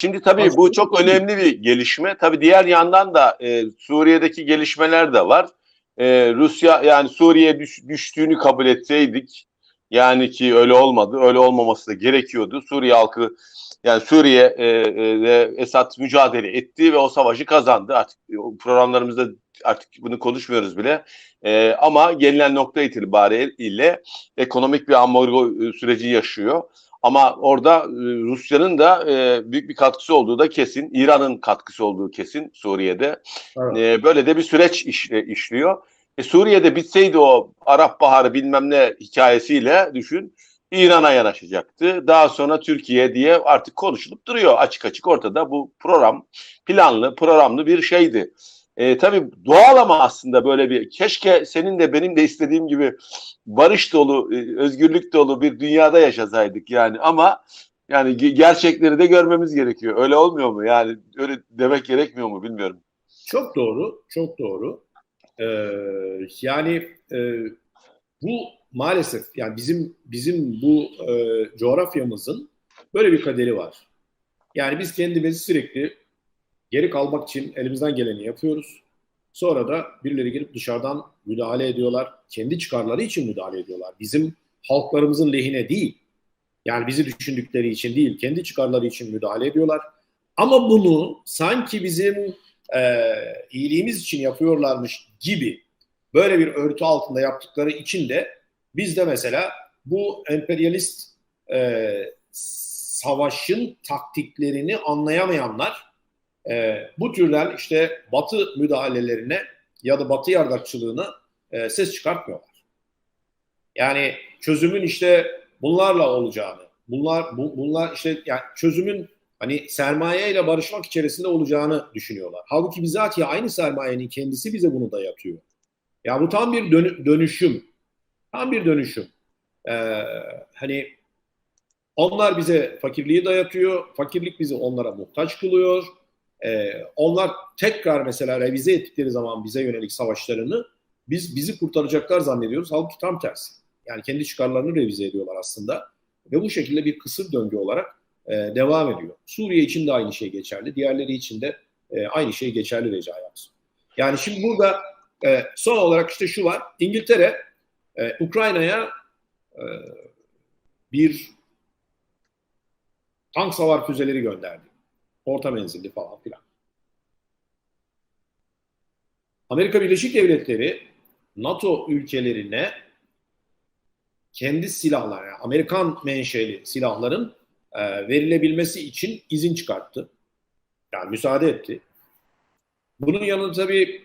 Şimdi tabii bu çok önemli bir gelişme. Tabii diğer yandan da e, Suriye'deki gelişmeler de var. E, Rusya yani Suriye düş, düştüğünü kabul etseydik yani ki öyle olmadı. Öyle olmaması da gerekiyordu. Suriye halkı yani Suriye e, e, Esad mücadele etti ve o savaşı kazandı. Artık programlarımızda artık bunu konuşmuyoruz bile. E, ama gelinen nokta itibariyle ekonomik bir ambargo süreci yaşıyor. Ama orada Rusya'nın da e, büyük bir katkısı olduğu da kesin. İran'ın katkısı olduğu kesin Suriye'de. Evet. E, böyle de bir süreç işliyor. E, Suriye'de bitseydi o Arap Baharı bilmem ne hikayesiyle düşün. İran'a yanaşacaktı. Daha sonra Türkiye diye artık konuşulup duruyor açık açık ortada. Bu program planlı, programlı bir şeydi. E, tabii doğal ama aslında böyle bir keşke senin de benim de istediğim gibi barış dolu, özgürlük dolu bir dünyada yaşasaydık yani ama yani gerçekleri de görmemiz gerekiyor. Öyle olmuyor mu? Yani öyle demek gerekmiyor mu bilmiyorum. Çok doğru, çok doğru. Ee, yani e, bu maalesef yani bizim bizim bu e, coğrafyamızın böyle bir kaderi var. Yani biz kendimizi sürekli geri kalmak için elimizden geleni yapıyoruz. Sonra da birileri gelip dışarıdan müdahale ediyorlar. Kendi çıkarları için müdahale ediyorlar. Bizim halklarımızın lehine değil. Yani bizi düşündükleri için değil, kendi çıkarları için müdahale ediyorlar. Ama bunu sanki bizim e, iyiliğimiz için yapıyorlarmış gibi böyle bir örtü altında yaptıkları için de biz de mesela bu emperyalist e, savaşın taktiklerini anlayamayanlar e, bu türden işte Batı müdahalelerine ya da Batı yardakçılığına e, ses çıkartmıyorlar. Yani çözümün işte bunlarla olacağını, bunlar bu, bunlar işte yani çözümün hani sermaye ile barışmak içerisinde olacağını düşünüyorlar. Halbuki bizatihi aynı sermayenin kendisi bize bunu dayatıyor. Ya bu tam bir dönü, dönüşüm. Tam bir dönüşüm. Ee, hani onlar bize fakirliği dayatıyor. Fakirlik bizi onlara muhtaç kılıyor. Ee, onlar tekrar mesela revize ettikleri zaman bize yönelik savaşlarını biz bizi kurtaracaklar zannediyoruz. Halbuki tam tersi. Yani kendi çıkarlarını revize ediyorlar aslında. Ve bu şekilde bir kısır döngü olarak e, devam ediyor. Suriye için de aynı şey geçerli. Diğerleri için de e, aynı şey geçerli Recai Aksu. Yani şimdi burada e, son olarak işte şu var. İngiltere e, Ukrayna'ya e, bir tank savar füzeleri gönderdi. Orta menzilli falan filan. Amerika Birleşik Devletleri NATO ülkelerine kendi silahlar, yani Amerikan menşeli silahların e, verilebilmesi için izin çıkarttı. Yani müsaade etti. Bunun yanında tabii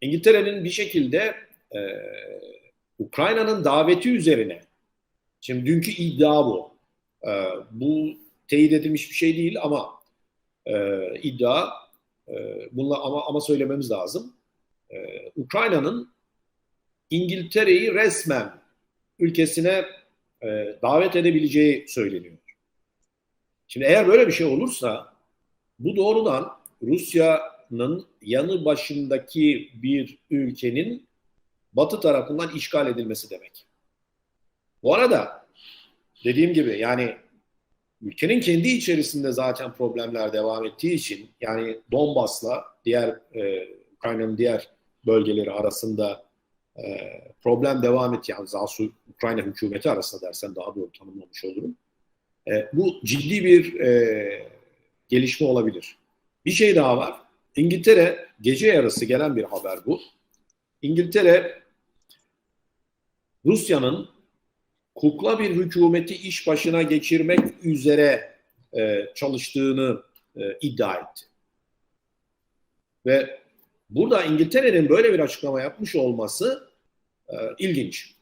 İngiltere'nin bir şekilde e, Ukrayna'nın daveti üzerine, şimdi dünkü iddia bu. E, bu teyit edilmiş bir şey değil ama e, iddia, e, bunla ama ama söylememiz lazım. E, Ukrayna'nın İngiltere'yi resmen ülkesine e, davet edebileceği söyleniyor. Şimdi eğer böyle bir şey olursa bu doğrudan Rusya'nın yanı başındaki bir ülkenin Batı tarafından işgal edilmesi demek. Bu arada dediğim gibi yani ülkenin kendi içerisinde zaten problemler devam ettiği için yani Donbas'la diğer e, Ukrayna'nın diğer bölgeleri arasında e, problem devam etti. Yani Zasu Ukrayna hükümeti arasında dersen daha doğru tanımlamış olurum. E, bu ciddi bir e, gelişme olabilir. Bir şey daha var. İngiltere gece yarısı gelen bir haber bu. İngiltere Rusya'nın kukla bir hükümeti iş başına geçirmek üzere e, çalıştığını e, iddia etti. Ve burada İngiltere'nin böyle bir açıklama yapmış olması e, ilginç.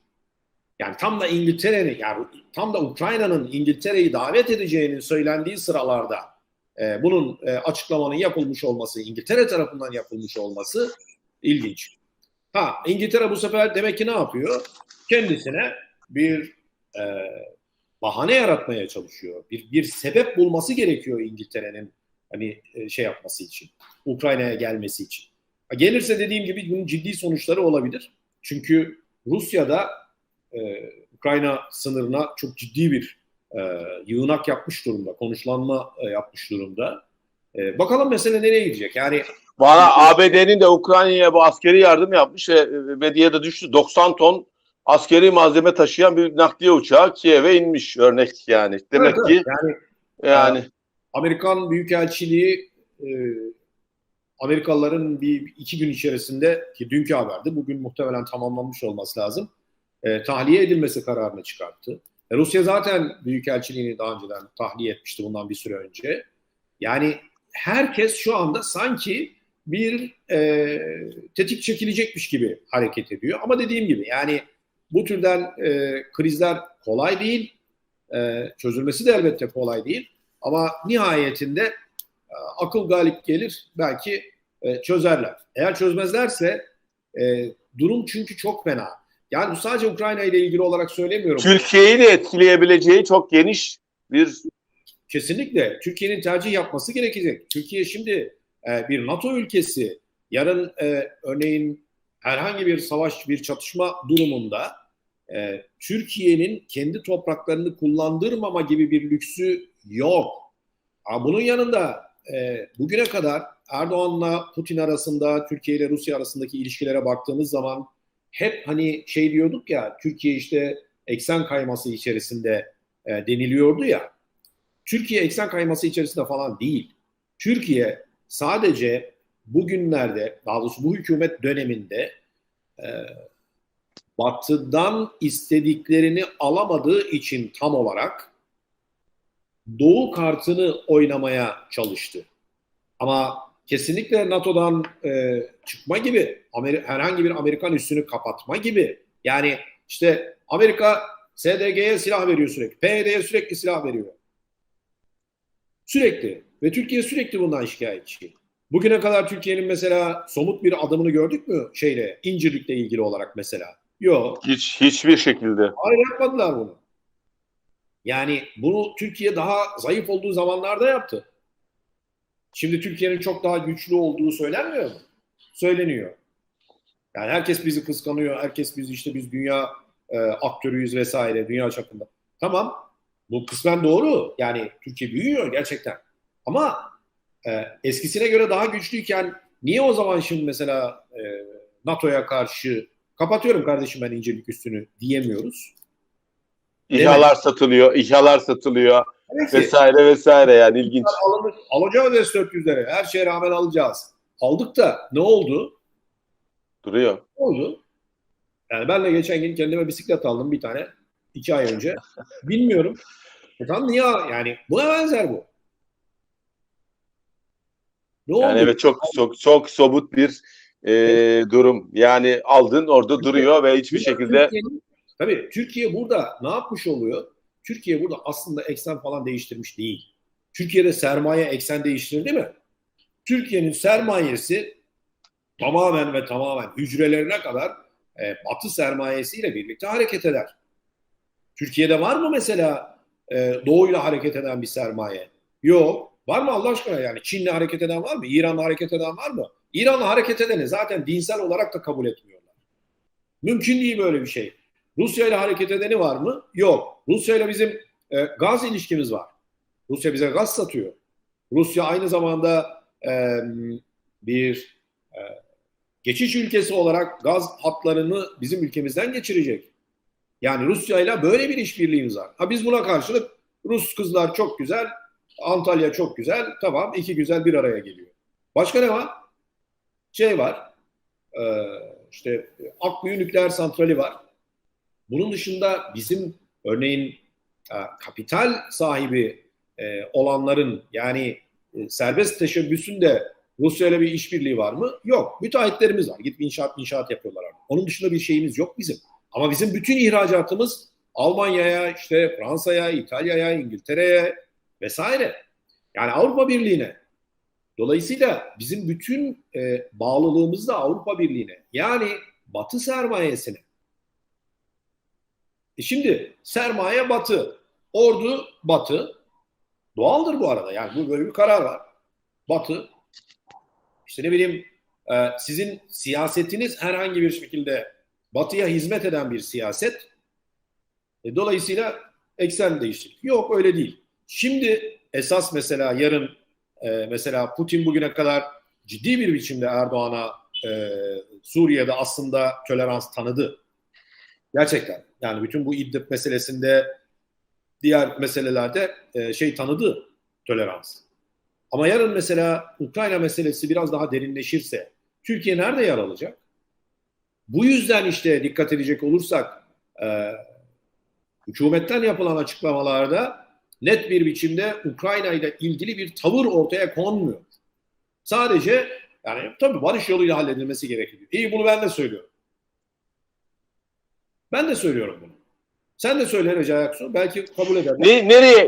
Yani tam da İngiltere'nin, yani tam da Ukrayna'nın İngiltere'yi davet edeceğinin söylendiği sıralarda e, bunun e, açıklamanın yapılmış olması, İngiltere tarafından yapılmış olması ilginç. Ha İngiltere bu sefer demek ki ne yapıyor? Kendisine bir e, bahane yaratmaya çalışıyor. Bir, bir sebep bulması gerekiyor İngiltere'nin hani e, şey yapması için. Ukrayna'ya gelmesi için. Gelirse dediğim gibi bunun ciddi sonuçları olabilir. Çünkü Rusya'da e, Ukrayna sınırına çok ciddi bir e, yığınak yapmış durumda, konuşlanma e, yapmış durumda. E, bakalım mesele nereye gidecek? Yani Bana ABD'nin de Ukrayna'ya bu askeri yardım yapmış ve medyaya düştü. 90 ton askeri malzeme taşıyan bir nakliye uçağı Kiev'e inmiş örnek yani. Demek evet, ki yani yani Amerikan Büyükelçiliği e, Amerikalıların bir iki gün içerisinde ki dünkü haberdi bugün muhtemelen tamamlanmış olması lazım e, tahliye edilmesi kararını çıkarttı. E, Rusya zaten Büyükelçiliğini daha önceden tahliye etmişti bundan bir süre önce. Yani herkes şu anda sanki bir e, tetik çekilecekmiş gibi hareket ediyor. Ama dediğim gibi yani bu türden e, krizler kolay değil. E, çözülmesi de elbette kolay değil. Ama nihayetinde e, akıl galip gelir belki e, çözerler. Eğer çözmezlerse e, durum çünkü çok fena. Yani bu sadece Ukrayna ile ilgili olarak söylemiyorum. Türkiye'yi de etkileyebileceği çok geniş bir Kesinlikle Türkiye'nin tercih yapması gerekecek. Türkiye şimdi e, bir NATO ülkesi. Yarın e, örneğin herhangi bir savaş, bir çatışma durumunda e, Türkiye'nin kendi topraklarını kullandırmama gibi bir lüksü yok. Ama bunun yanında e, bugüne kadar Erdoğan'la Putin arasında, Türkiye ile Rusya arasındaki ilişkilere baktığımız zaman hep hani şey diyorduk ya, Türkiye işte eksen kayması içerisinde e, deniliyordu ya. Türkiye eksen kayması içerisinde falan değil. Türkiye sadece bugünlerde, daha doğrusu bu hükümet döneminde e, batıdan istediklerini alamadığı için tam olarak Doğu kartını oynamaya çalıştı. Ama kesinlikle NATO'dan e, çıkma gibi, Amer herhangi bir Amerikan üssünü kapatma gibi. Yani işte Amerika SDG'ye silah veriyor sürekli, PYD'ye sürekli silah veriyor. Sürekli. Ve Türkiye sürekli bundan şikayetçi. Bugüne kadar Türkiye'nin mesela somut bir adımını gördük mü şeyle, İncirlik'le ilgili olarak mesela? Yok. Hiç hiçbir şekilde. Hayır yapmadılar bunu. Yani bunu Türkiye daha zayıf olduğu zamanlarda yaptı. Şimdi Türkiye'nin çok daha güçlü olduğu söylenmiyor mu? Söyleniyor. Yani herkes bizi kıskanıyor, herkes biz işte biz dünya e, aktörüyüz vesaire, dünya çapında. Tamam, bu kısmen doğru. Yani Türkiye büyüyor gerçekten. Ama e, eskisine göre daha güçlüyken niye o zaman şimdi mesela e, NATO'ya karşı kapatıyorum kardeşim ben incelik üstünü diyemiyoruz. İHA'lar satılıyor, İHA'lar satılıyor Evet vesaire vesaire yani ilginç. Alınır, alacağız S-400'leri. Her şeye rağmen alacağız. Aldık da ne oldu? Duruyor. Ne oldu? Yani ben de geçen gün kendime bisiklet aldım bir tane. iki ay önce. Bilmiyorum. E tamam niye? Yani buna benzer bu. Ne oldu? Yani evet çok çok çok somut bir e, durum. Yani aldın orada duruyor ve hiçbir Burada şekilde Tabii Türkiye burada ne yapmış oluyor? Türkiye burada aslında eksen falan değiştirmiş değil. Türkiye'de sermaye eksen değiştirdi mi? Türkiye'nin sermayesi tamamen ve tamamen hücrelerine kadar e, Batı sermayesiyle birlikte hareket eder. Türkiye'de var mı mesela e, doğuyla hareket eden bir sermaye? Yok. Var mı Allah aşkına yani? Çin'le hareket eden var mı? İran'la hareket eden var mı? İran'la hareket edeni zaten dinsel olarak da kabul etmiyorlar. Mümkün değil böyle bir şey. Rusya ile hareket edeni var mı? Yok. Rusya ile bizim e, gaz ilişkimiz var. Rusya bize gaz satıyor. Rusya aynı zamanda e, bir e, geçiş ülkesi olarak gaz hatlarını bizim ülkemizden geçirecek. Yani Rusya ile böyle bir işbirliğimiz var. Ha biz buna karşılık Rus kızlar çok güzel, Antalya çok güzel, tamam iki güzel bir araya geliyor. Başka ne var? Şey var, e, işte Akkuyu nükleer santrali var. Bunun dışında bizim örneğin e, kapital sahibi e, olanların yani e, serbest teşebbüsünde Rusya ile bir işbirliği var mı? Yok. Müteahhitlerimiz var. Gidip inşaat inşaat yapıyorlar. Artık. Onun dışında bir şeyimiz yok bizim. Ama bizim bütün ihracatımız Almanya'ya, işte Fransa'ya, İtalya'ya, İngiltere'ye vesaire. Yani Avrupa Birliği'ne. Dolayısıyla bizim bütün e, bağlılığımız da Avrupa Birliği'ne. Yani Batı sermayesine. E şimdi sermaye batı, ordu batı. Doğaldır bu arada yani bu böyle bir karar var. Batı. İşte ne bileyim e, sizin siyasetiniz herhangi bir şekilde batıya hizmet eden bir siyaset. E, dolayısıyla eksen değiştirdik. Yok öyle değil. Şimdi esas mesela yarın e, mesela Putin bugüne kadar ciddi bir biçimde Erdoğan'a e, Suriye'de aslında tolerans tanıdı. Gerçekten. Yani bütün bu İdlib meselesinde diğer meselelerde e, şey tanıdı tolerans. Ama yarın mesela Ukrayna meselesi biraz daha derinleşirse Türkiye nerede yer alacak? Bu yüzden işte dikkat edecek olursak e, hükümetten yapılan açıklamalarda net bir biçimde Ukrayna ile ilgili bir tavır ortaya konmuyor. Sadece yani tabii barış yoluyla halledilmesi gerekiyor. İyi bunu ben de söylüyorum. Ben de söylüyorum bunu. Sen de söyle Recai Aksu. Belki kabul ederler. Ne, nereye